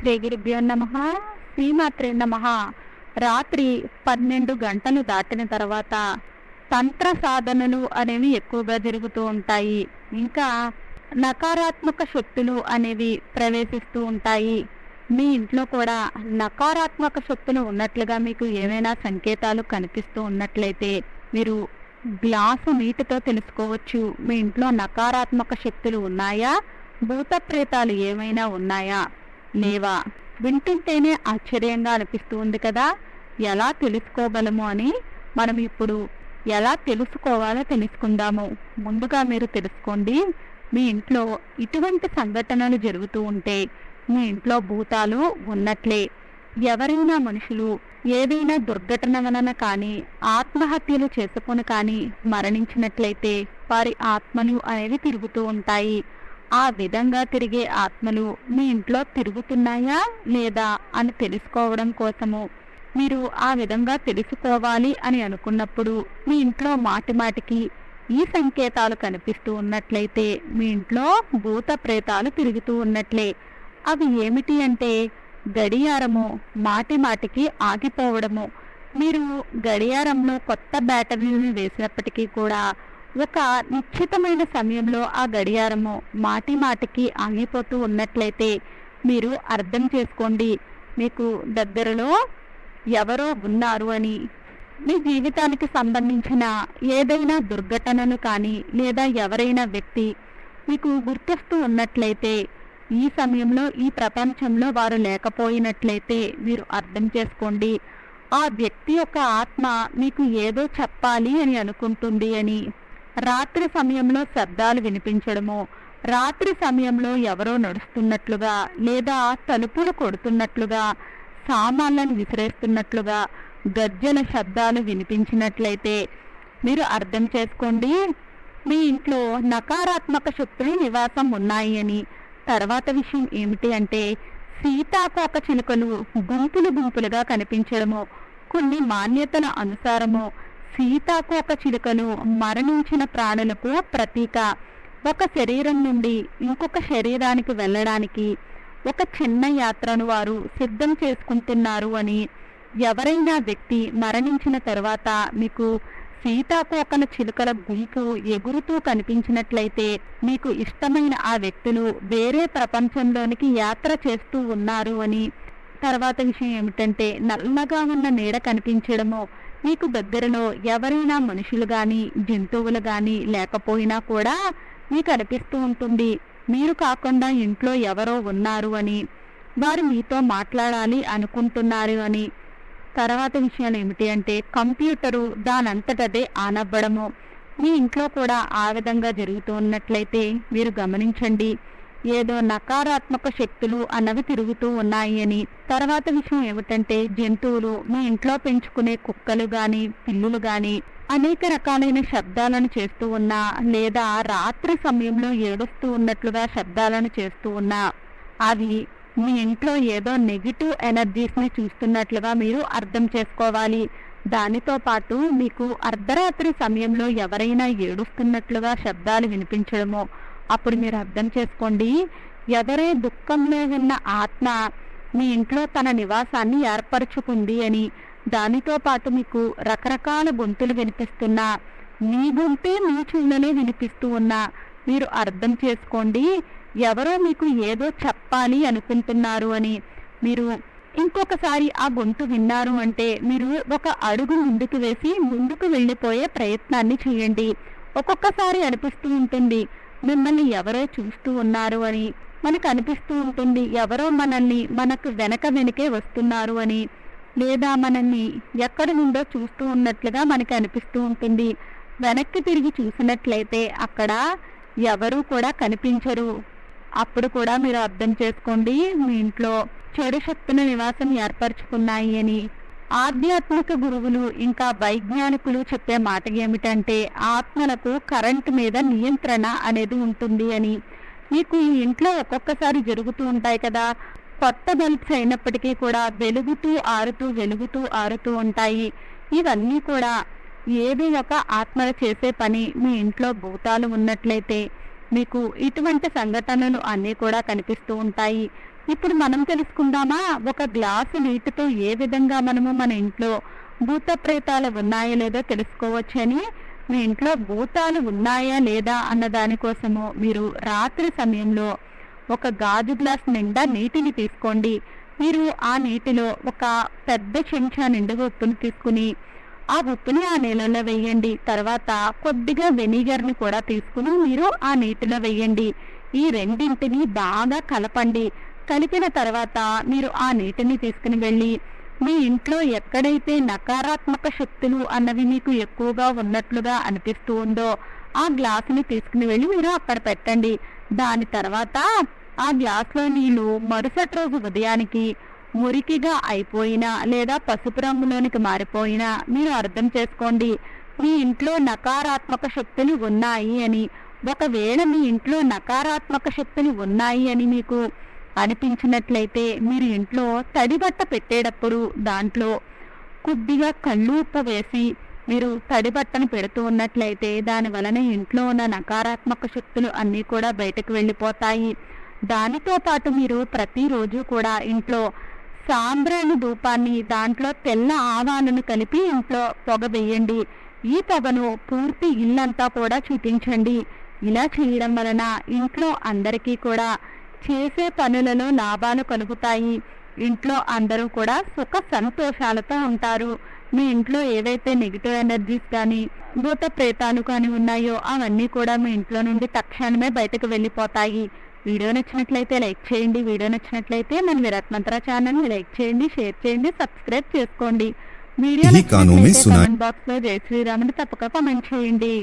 శ్రీ గురుభ్యో నమ. శ్రీమాత్రే నమ. రాత్రి పన్నెండు గంటలు దాటిన తర్వాత తంత్ర సాధనలు అనేవి ఎక్కువగా జరుగుతూ ఉంటాయి. ఇంకా నకారాత్మక శక్తులు అనేవి ప్రవేశిస్తూ ఉంటాయి. మీ ఇంట్లో కూడా నకారాత్మక శక్తులు ఉన్నట్లుగా మీకు ఏమైనా సంకేతాలు కనిపిస్తూ ఉన్నట్లయితే మీరు గ్లాసు నీటితో తెలుసుకోవచ్చు. మీ ఇంట్లో నకారాత్మక శక్తులు ఉన్నాయా? భూత ప్రేతాలు ఏమైనా ఉన్నాయా? లేవా? వింటుంటేనే ఆశ్చర్యంగా అనిపిస్తూ ఉంది కదా. ఎలా తెలుసుకోగలము అని మనం ఇప్పుడు ఎలా తెలుసుకోవాలో తెలుసుకుందాము. ముందుగా మీరు తెలుసుకోండి. మీ ఇంట్లో ఇటువంటి సంఘటనలు జరుగుతూ ఉంటే మీ ఇంట్లో భూతాలు ఉన్నట్లే. ఎవరైనా మనుషులు ఏదైనా దుర్ఘటన వలన కానీ ఆత్మహత్యలు చేసుకొని కానీ మరణించినట్లయితే వారి ఆత్మలు అనేవి తిరుగుతూ ఉంటాయి. ఆ విధంగా తిరిగే ఆత్మలు మీ ఇంట్లో తిరుగుతున్నాయా లేదా అని తెలుసుకోవడం కోసము. మీరు ఆ విధంగా తెలుసుకోవాలి అని అనుకున్నప్పుడు మీ ఇంట్లో మాటిమాటికి ఈ సంకేతాలు కనిపిస్తూ ఉన్నట్లయితే మీ ఇంట్లో భూత ప్రేతాలు తిరుగుతూ ఉన్నట్లే. అవి ఏమిటి అంటే గడియారము మాటి మాటికి ఆగిపోవడము. మీరు గడియారంలో కొత్త బ్యాటరీని వేసినప్పటికీ కూడా ఒక నిశ్చితమైన సమయంలో ఆ గడియారము మాటి మాటికి ఆగిపోతూ ఉన్నట్లయితే మీరు అర్థం చేసుకోండి. మీకు దగ్గరలో ఎవరో ఉన్నారు అని. మీ జీవితానికి సంబంధించిన ఏదైనా దుర్ఘటనను కానీ లేదా ఎవరైనా వ్యక్తి మీకు గుర్తిస్తూ ఉన్నట్లయితే ఈ సమయంలో ఈ ప్రపంచంలో వారు లేకపోయినట్లయితే మీరు అర్థం చేసుకోండి. ఆ వ్యక్తి యొక్క ఆత్మ మీకు ఏదో చెప్పాలి అని అనుకుంటుంది అని. రాత్రి సమయంలో శబ్దాలు వినిపించడము రాత్రి సమయంలో ఎవరో నడుస్తున్నట్లుగా లేదా తలుపులు కొడుతున్నట్లుగా సామాన్లను విసిరేస్తున్నట్లుగా గర్జన శబ్దాలు వినిపించినట్లయితే మీరు అర్థం చేసుకోండి. మీ ఇంట్లో నకారాత్మక శక్తులు నివాసం ఉన్నాయి అని. తర్వాత విషయం ఏమిటి అంటే సీతాకోక చిలుకలు గుంపులు గుంపులుగా కనిపించడము కొన్ని మాన్యతల అనుసారము సీతాకోక చిలుకలు మరణించిన ప్రాణులకు ప్రతీక. ఒక శరీరం నుండి ఇంకొక శరీరానికి వెళ్ళడానికి ఒక చిన్న యాత్రను వారు సిద్ధం చేసుకుంటున్నారు అని ఎవరైనా వ్యక్తి మరణించిన తర్వాత మీకు సీతాకోకల చిలుకల గుంపు ఎగురుతూ కనిపించినట్లయితే మీకు ఇష్టమైన ఆ వ్యక్తులు వేరే ప్రపంచంలోనికి యాత్ర చేస్తూ ఉన్నారు అని. తర్వాత విషయం ఏమిటంటే నల్లగా ఉన్న నీడ కనిపించడము మీకు దగ్గరలో ఎవరైనా మనుషులు కానీ జంతువులు కానీ లేకపోయినా కూడా మీకు అనిపిస్తూ ఉంటుంది. మీరు కాకుండా ఇంట్లో ఎవరో ఉన్నారు అని వారు మీతో మాట్లాడాలి అనుకుంటున్నారు అని. తర్వాత విషయాలు ఏమిటి అంటే కంప్యూటరు దానంతటదే ఆన్ అవ్వడము మీ ఇంట్లో కూడా ఆ విధంగా జరుగుతూ ఉన్నట్లయితే మీరు గమనించండి. ఏదో నకారాత్మక శక్తులు అన్నవి తిరుగుతూ ఉన్నాయి అని. తర్వాత విషయం ఏమిటంటే జంతువులు మీ ఇంట్లో పెంచుకునే కుక్కలు గాని పిల్లులు గాని అనేక రకాలైన శబ్దాలను చేస్తూ ఉన్నా లేదా రాత్రి సమయంలో ఏడుస్తూ ఉన్నట్లుగా శబ్దాలను చేస్తూ ఉన్నా అవి మీ ఇంట్లో ఏదో నెగిటివ్ ఎనర్జీస్ని చూస్తున్నట్లుగా మీరు అర్థం చేసుకోవాలి. దానితో పాటు మీకు అర్ధరాత్రి సమయంలో ఎవరైనా ఏడుస్తున్నట్లుగా శబ్దాలు వినిపించడమో అప్పుడు మీరు అర్థం చేసుకోండి. ఎవరే దుఃఖంలో ఉన్న ఆత్మ మీ ఇంట్లో తన నివాసాన్ని ఏర్పరచుకుంది అని. దానితో పాటు మీకు రకరకాల గొంతులు వినిపిస్తున్నా. మీ గొంతే మీ చెవులనే వినిపిస్తూ ఉన్నా. మీరు అర్థం చేసుకోండి. ఎవరో మీకు ఏదో చెప్పాలి అనుకుంటున్నారు అని. మీరు ఇంకొకసారి ఆ గొంతు విన్నారు అంటే మీరు ఒక అడుగు ముందుకు వేసి ముందుకు వెళ్ళిపోయే ప్రయత్నాన్ని చేయండి. ఒక్కొక్కసారి అనిపిస్తూ ఉంటుంది. మిమ్మల్ని ఎవరో చూస్తూ ఉన్నారు అని మనకు అనిపిస్తూ ఉంటుంది. ఎవరో మనల్ని మనకు వెనక వెనకే వస్తున్నారు అని లేదా మనల్ని ఎక్కడి నుండో చూస్తూ ఉన్నట్లుగా మనకి అనిపిస్తూ ఉంటుంది. వెనక్కి తిరిగి చూసినట్లయితే అక్కడ ఎవరు కూడా కనిపించరు. అప్పుడు కూడా మీరు అర్థం చేసుకోండి మీ ఇంట్లో చెడు శక్తుల నివాసం ఏర్పరచుకున్నాయి అని. ఆధ్యాత్మిక గురువులు ఇంకా వైజ్ఞానికులు చెప్పే మాట ఏమిటంటే ఆత్మలకు కరెంటు మీద నియంత్రణ అనేది ఉంటుంది అని. మీకు ఈ ఇంట్లో ఒక్కొక్కసారి జరుగుతూ ఉంటాయి కదా కొత్త బల్బ్స్ అయినప్పటికీ కూడా వెలుగుతూ ఆరుతూ వెలుగుతూ ఆరుతూ ఉంటాయి. ఇవన్నీ కూడా ఏది ఒక ఆత్మలు చేసే పని మీ ఇంట్లో భూతాలు ఉన్నట్లయితే మీకు ఇటువంటి సంఘటనలు అన్నీ కూడా కనిపిస్తూ ఉంటాయి. ఇప్పుడు మనం తెలుసుకుందామా? ఒక గ్లాసు నీటితో ఏ విధంగా మనము మన ఇంట్లో భూత ప్రేతాలు ఉన్నాయో లేదో తెలుసుకోవచ్చని? మీ ఇంట్లో భూతాలు ఉన్నాయా లేదా అన్న దానికోసము మీరు రాత్రి సమయంలో ఒక గాజు గ్లాస్ నిండా నీటిని తీసుకోండి. మీరు ఆ నీటిలో ఒక పెద్ద చెంచా నిండుగా ఉప్పును తీసుకుని ఆ ఉప్పుని ఆ నీళ్ళలో వేయండి. తర్వాత కొద్దిగా వెనిగర్ని కూడా తీసుకుని మీరు ఆ నీటిలో వేయండి. ఈ రెండింటిని బాగా కలపండి. కలిపిన తర్వాత మీరు ఆ నీటిని తీసుకుని వెళ్ళి మీ ఇంట్లో ఎక్కడైతే నకారాత్మక శక్తులు అన్నవి మీకు ఎక్కువగా ఉన్నట్లుగా అనిపిస్తూ ఉందో ఆ గ్లాసుని తీసుకుని వెళ్ళి మీరు అక్కడ పెట్టండి. దాని తర్వాత ఆ గ్లాసులో నీళ్ళు మరుసటి రోజు ఉదయానికి మురికిగా అయిపోయినా లేదా పసుపు రంగులోనికి మారిపోయినా మీరు అర్థం చేసుకోండి. మీ ఇంట్లో నకారాత్మక శక్తులు ఉన్నాయి అని. ఒకవేళ మీ ఇంట్లో నకారాత్మక శక్తులు ఉన్నాయి అని మీకు అనిపించినట్లయితే మీరు ఇంట్లో తడి బట్ట పెట్టేటప్పుడు దాంట్లో కొద్దిగా కళ్ళు ఉప్ప వేసి మీరు తడి బట్టను పెడుతూ ఉన్నట్లయితే దాని వలన ఇంట్లో ఉన్న నకారాత్మక శక్తులు అన్నీ కూడా బయటకు వెళ్ళిపోతాయి. దానితో పాటు మీరు ప్రతిరోజు కూడా ఇంట్లో సాంబ్రాణి ధూపాన్ని దాంట్లో తెల్ల ఆవాలను కలిపి ఇంట్లో పొగ వేయండి. ఈ పొగను పూర్తి ఇల్లంతా కూడా చూపించండి ఇలా చేయడం వలన ఇంట్లో అందరికీ కూడా చేసే పనులలో లాభాలు కలుగుతాయి. ఇంట్లో అందరూ కూడా సుఖ సంతోషాలతో ఉంటారు. మీ ఇంట్లో ఏవైతే నెగిటివ్ ఎనర్జీస్ కానీ భూత ప్రేతాలు కానీ ఉన్నాయో అవన్నీ కూడా మీ ఇంట్లో నుండి తక్షణమే బయటకు వెళ్ళిపోతాయి. వీడియో నచ్చినట్లయితే లైక్ చేయండి. వీడియో నచ్చినట్లయితే మన విరత్మంత్ర ఛానల్ లైక్ చేయండి షేర్ చేయండి సబ్స్క్రైబ్ చేసుకోండి. వీడియో కామెంట్ బాక్స్లో జై శ్రీరాముని తప్పక కామెంట్ చేయండి.